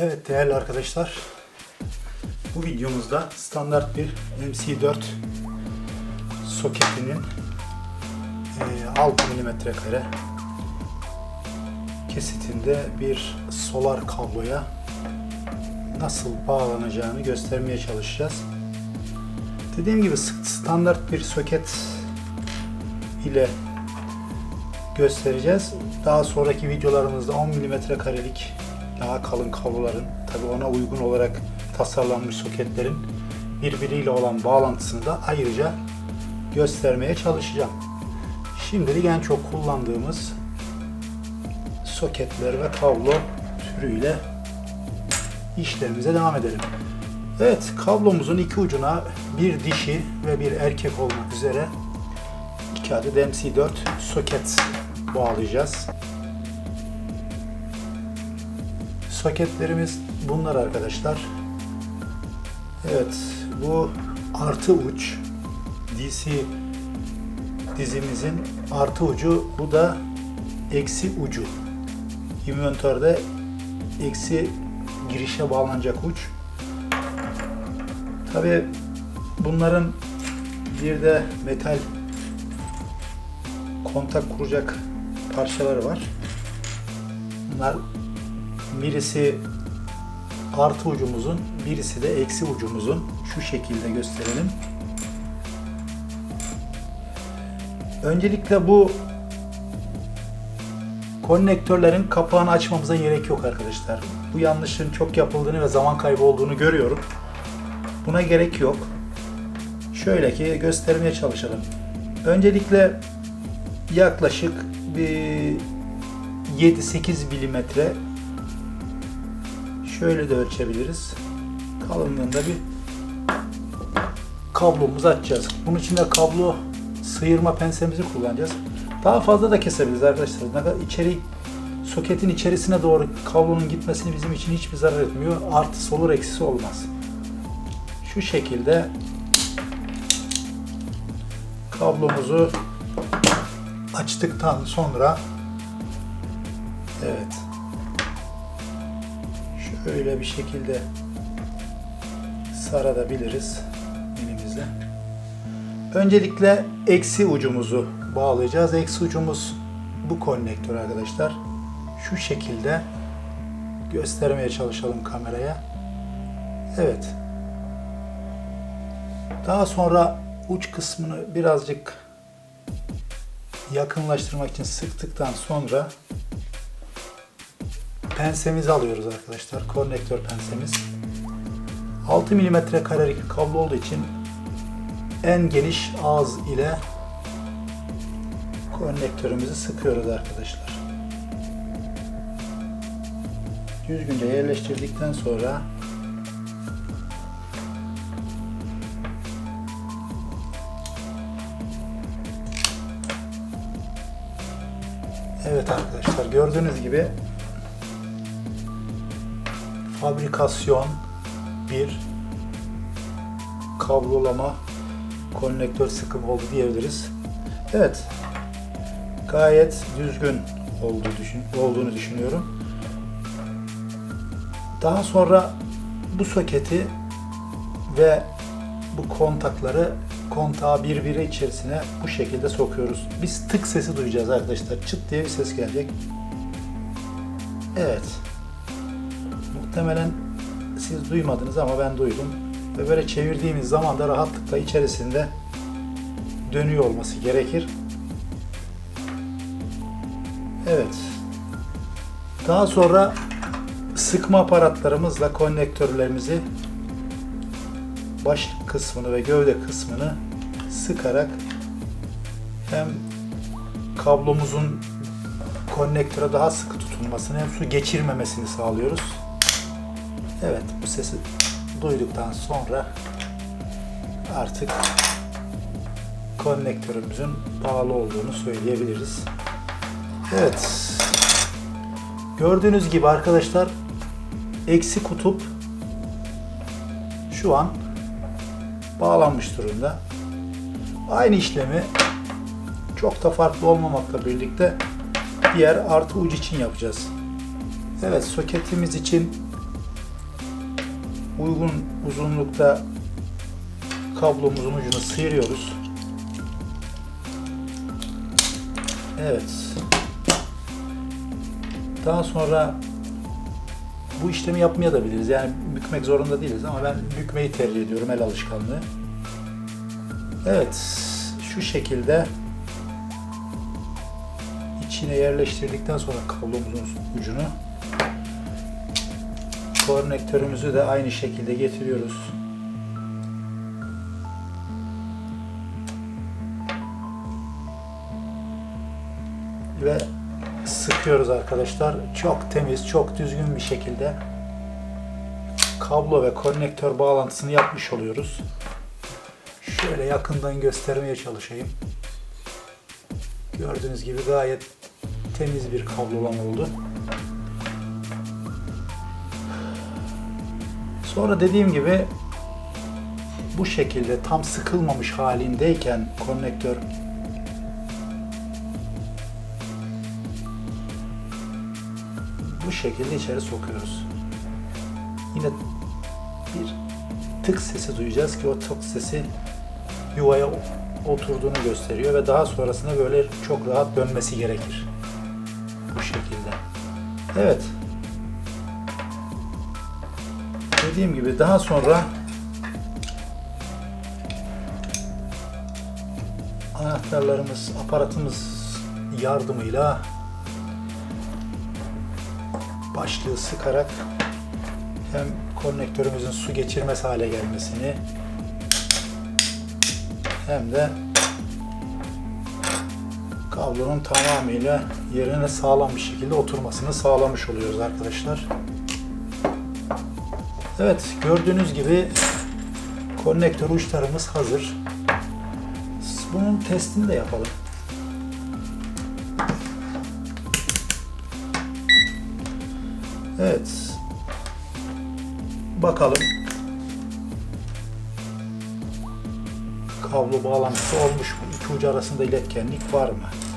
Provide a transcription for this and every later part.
Evet değerli arkadaşlar. Bu videomuzda standart bir MC4 soketinin e, 6 mm kare kesitinde bir solar kabloya nasıl bağlanacağını göstermeye çalışacağız. Dediğim gibi standart bir soket ile göstereceğiz. Daha sonraki videolarımızda 10 mm karelik daha kalın kabloların tabi ona uygun olarak tasarlanmış soketlerin birbiriyle olan bağlantısını da ayrıca göstermeye çalışacağım. Şimdilik en çok kullandığımız soketler ve kablo türüyle işlemimize devam edelim. Evet kablomuzun iki ucuna bir dişi ve bir erkek olmak üzere iki adet MC4 soket bağlayacağız. Soketlerimiz bunlar arkadaşlar. Evet bu artı uç DC dizimizin artı ucu bu da eksi ucu. Inventörde eksi girişe bağlanacak uç. Tabi bunların bir de metal kontak kuracak parçaları var. Bunlar birisi artı ucumuzun, birisi de eksi ucumuzun. Şu şekilde gösterelim. Öncelikle bu konnektörlerin kapağını açmamıza gerek yok arkadaşlar. Bu yanlışın çok yapıldığını ve zaman kaybı olduğunu görüyorum. Buna gerek yok. Şöyle ki göstermeye çalışalım. Öncelikle yaklaşık bir 7-8 milimetre şöyle de ölçebiliriz. Kalınlığında bir kablomuzu açacağız. Bunun için de kablo sıyırma pensemizi kullanacağız. Daha fazla da kesebiliriz arkadaşlar. İçeri soketin içerisine doğru kablonun gitmesini bizim için hiçbir zarar etmiyor. Artısı olur eksisi olmaz. Şu şekilde kablomuzu açtıktan sonra evet şöyle bir şekilde sarabiliriz elimizle. Öncelikle eksi ucumuzu bağlayacağız. Eksi ucumuz bu konnektör arkadaşlar. Şu şekilde göstermeye çalışalım kameraya. Evet. Daha sonra uç kısmını birazcık yakınlaştırmak için sıktıktan sonra pensemizi alıyoruz arkadaşlar. Konnektör pensemiz. 6 mm karelik kablo olduğu için en geniş ağız ile konnektörümüzü sıkıyoruz arkadaşlar. Düzgünce yerleştirdikten sonra Evet arkadaşlar gördüğünüz gibi fabrikasyon bir kablolama konnektör sıkım oldu diyebiliriz. Evet. Gayet düzgün oldu düşün, olduğunu düşünüyorum. Daha sonra bu soketi ve bu kontakları kontağı birbiri içerisine bu şekilde sokuyoruz. Biz tık sesi duyacağız arkadaşlar. Çıt diye bir ses gelecek. Evet. Muhtemelen siz duymadınız ama ben duydum. Ve böyle çevirdiğimiz zaman da rahatlıkla içerisinde dönüyor olması gerekir. Evet. Daha sonra sıkma aparatlarımızla konnektörlerimizi baş kısmını ve gövde kısmını sıkarak hem kablomuzun konnektöre daha sıkı tutunmasını hem su geçirmemesini sağlıyoruz. Evet bu sesi duyduktan sonra artık konnektörümüzün bağlı olduğunu söyleyebiliriz. Evet. Gördüğünüz gibi arkadaşlar eksi kutup şu an bağlanmış durumda. Aynı işlemi çok da farklı olmamakla birlikte diğer artı ucu için yapacağız. Evet soketimiz için uygun uzunlukta kablomuzun ucunu sıyırıyoruz. Evet. Daha sonra bu işlemi yapmaya da biliriz. Yani bükmek zorunda değiliz ama ben bükmeyi tercih ediyorum el alışkanlığı. Evet, şu şekilde içine yerleştirdikten sonra kablomuzun ucunu konnektörümüzü de aynı şekilde getiriyoruz. Ve sıkıyoruz arkadaşlar. Çok temiz, çok düzgün bir şekilde kablo ve konnektör bağlantısını yapmış oluyoruz. Şöyle yakından göstermeye çalışayım. Gördüğünüz gibi gayet temiz bir kablolama oldu. Sonra dediğim gibi bu şekilde tam sıkılmamış halindeyken konnektör bu şekilde içeri sokuyoruz. Yine bir tık sesi duyacağız ki o tık sesi yuvaya oturduğunu gösteriyor ve daha sonrasında böyle çok rahat dönmesi gerekir. Bu şekilde. Evet. Dediğim gibi daha sonra anahtarlarımız, aparatımız yardımıyla başlığı sıkarak hem konnektörümüzün su geçirmez hale gelmesini hem de kablonun tamamıyla yerine sağlam bir şekilde oturmasını sağlamış oluyoruz arkadaşlar. Evet gördüğünüz gibi konnektör uçlarımız hazır. Bunun testini de yapalım. Evet. Bakalım. Kablo bağlantısı olmuş mu? İki ucu arasında iletkenlik var mı?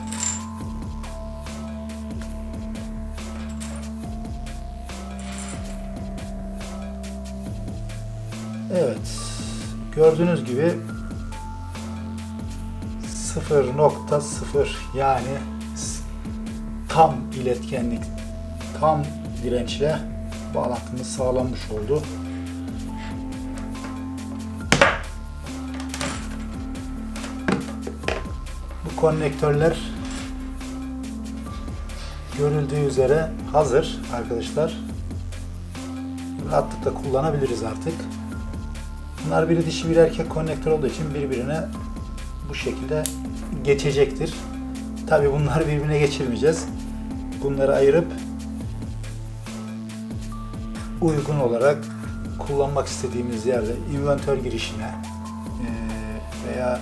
Gördüğünüz gibi 0.0 yani tam iletkenlik, tam dirençle bağlantımız sağlanmış oldu. Bu konnektörler görüldüğü üzere hazır arkadaşlar. Rahatlıkla kullanabiliriz artık. Bunlar biri dişi bir erkek konnektör olduğu için birbirine bu şekilde geçecektir. Tabi bunları birbirine geçirmeyeceğiz. Bunları ayırıp uygun olarak kullanmak istediğimiz yerde inventör girişine veya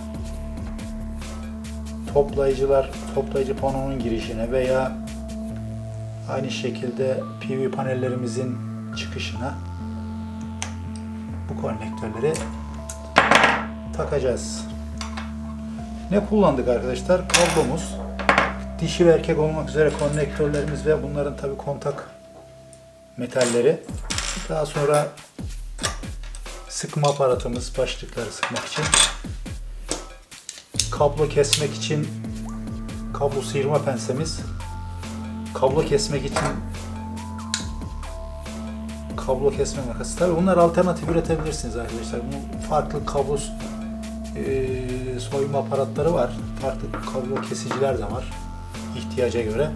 toplayıcılar toplayıcı panonun girişine veya aynı şekilde PV panellerimizin çıkışına konnektörleri takacağız. Ne kullandık arkadaşlar? Kablomuz, dişi ve erkek olmak üzere konnektörlerimiz ve bunların tabi kontak metalleri. Daha sonra sıkma aparatımız, başlıkları sıkmak için. Kablo kesmek için kablo sıyırma pensemiz. Kablo kesmek için kablo kesme makası. Tabi bunlar alternatif üretebilirsiniz arkadaşlar. Bunun farklı kablo e, soyma aparatları var. Farklı kablo kesiciler de var ihtiyaca göre.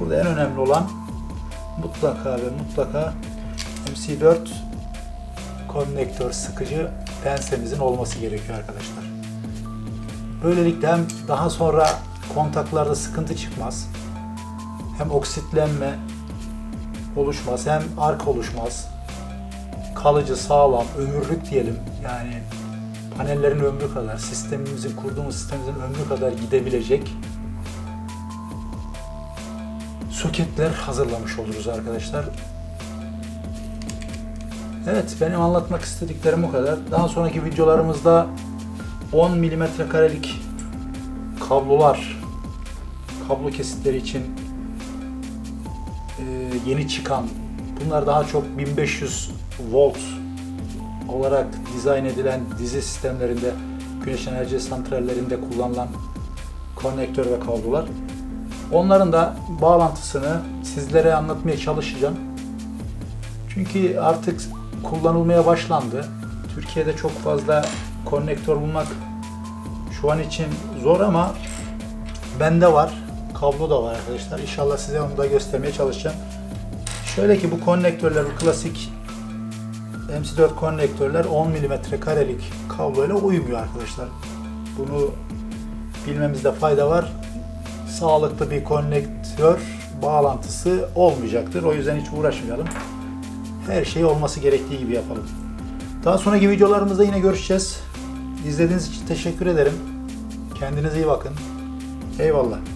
Burada en önemli olan mutlaka ve mutlaka MC4 konnektör sıkıcı pensemizin olması gerekiyor arkadaşlar. Böylelikle hem daha sonra kontaklarda sıkıntı çıkmaz. Hem oksitlenme oluşmaz hem ark oluşmaz. Kalıcı, sağlam, ömürlük diyelim. Yani panellerin ömrü kadar, sistemimizin, kurduğumuz sistemimizin ömrü kadar gidebilecek soketler hazırlamış oluruz arkadaşlar. Evet, benim anlatmak istediklerim bu kadar. Daha sonraki videolarımızda 10 mm karelik kablolar, kablo kesitleri için yeni çıkan, bunlar daha çok 1500 volt olarak dizayn edilen dizi sistemlerinde, güneş enerji santrallerinde kullanılan konnektör ve kablolar. Onların da bağlantısını sizlere anlatmaya çalışacağım. Çünkü artık kullanılmaya başlandı. Türkiye'de çok fazla konnektör bulmak şu an için zor ama bende var. Kablo da var arkadaşlar. İnşallah size onu da göstermeye çalışacağım. Şöyle ki bu konnektörler, bu klasik MC4 konnektörler 10 mm karelik kabloyla uymuyor arkadaşlar. Bunu bilmemizde fayda var. Sağlıklı bir konnektör bağlantısı olmayacaktır. O yüzden hiç uğraşmayalım. Her şey olması gerektiği gibi yapalım. Daha sonraki videolarımızda yine görüşeceğiz. İzlediğiniz için teşekkür ederim. Kendinize iyi bakın. Eyvallah.